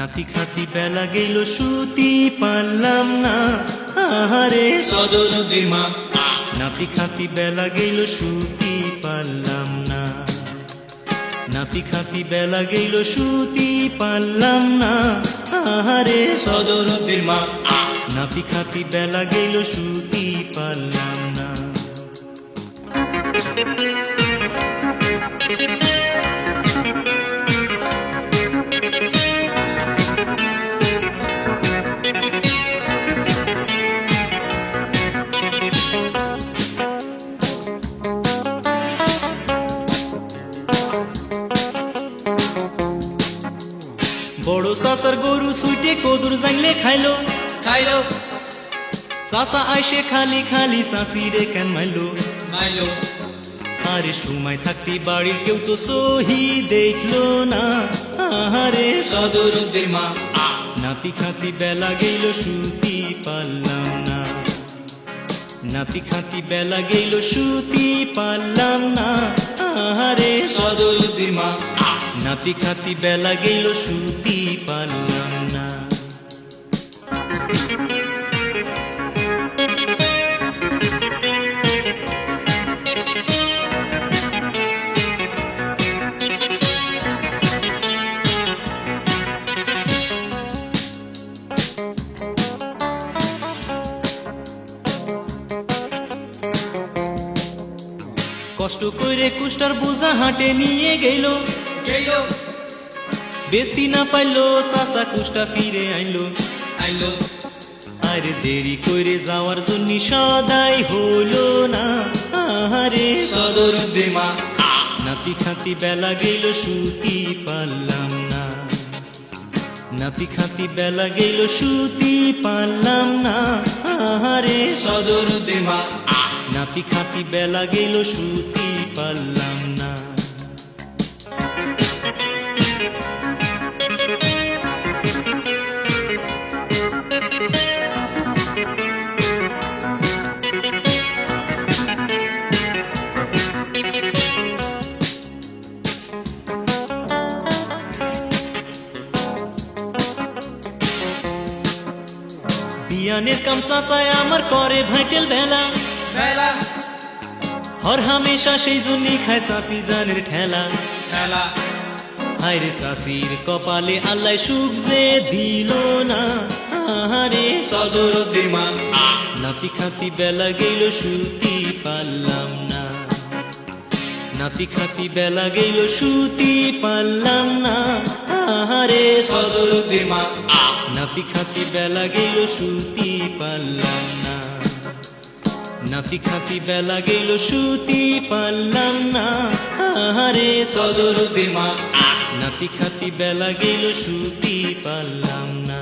নাতি খাতি বেলা গেল সুতি পারলাম না। আহারে। সদর মা। নাতি খাতি বেলা গেল সুতি পারলাম না। নাতি খাতি বেলা গেল সুতি পারলাম না। আহারে। সদর মা। নাতি খাতি বেলা গেল সুতি পারলাম না। বড় সাসার গরু সুইটে কদুর জাংলে খাইলো। খাইলো। সাসা আইসে খালি খালি সাসি রে কেন মাইলো? মাইলো। আরে সময় থাকতে বাড়ির কেউ তো সহি দেখল না। আহারে। সদর মা। নাতি খাতি বেলা গেল সুতি পারলাম না। নাতি খাতি বেলা গেল সুতি পারলাম না। নাতি খাতি বেলা গেল সুতি পারলাম না কষ্ট করে কুষ্টার বোঝা হাটে নিয়ে গেল। বেস্তি না পাইলো সাসা কুষ্টা ফিরে আইলো। আইলো। আর দেরি করে যাওয়ার জন্য সদাই হলো না। আহারে সদর নদীর মা নাতি খাতি বেলা গেল সুতি পারলাম না। নাতি খাতি বেলা গেল সুতি পারলাম না। আহারে সদর নদীর মা নাতি খাতি বেলা গেল সুতি পারলাম না। বিয়ানের কাম সাসায় আমার করে ভাইটেল বেলা। বেলা। হর হামেশা সেই জন্যই খায় সাসি জানের ঠেলা। খেলা হায়রে সাসির কপালে আল্লাহ সুখ যে দিল না। আহারে সদর নদীর নাতি খাতি বেলা গেল সুতি পারলাম না। নাতি খাতি বেলা গেল সুতি পারলাম না। আহারে সদর মা নাতি খাতি বেলা গেল সুতি পারলাম না। নাতি খাতি বেলা গেল সুতি পারলাম না। আহারে সদর মা নাতি খাতি বেলা গেল সুতি পারলাম না।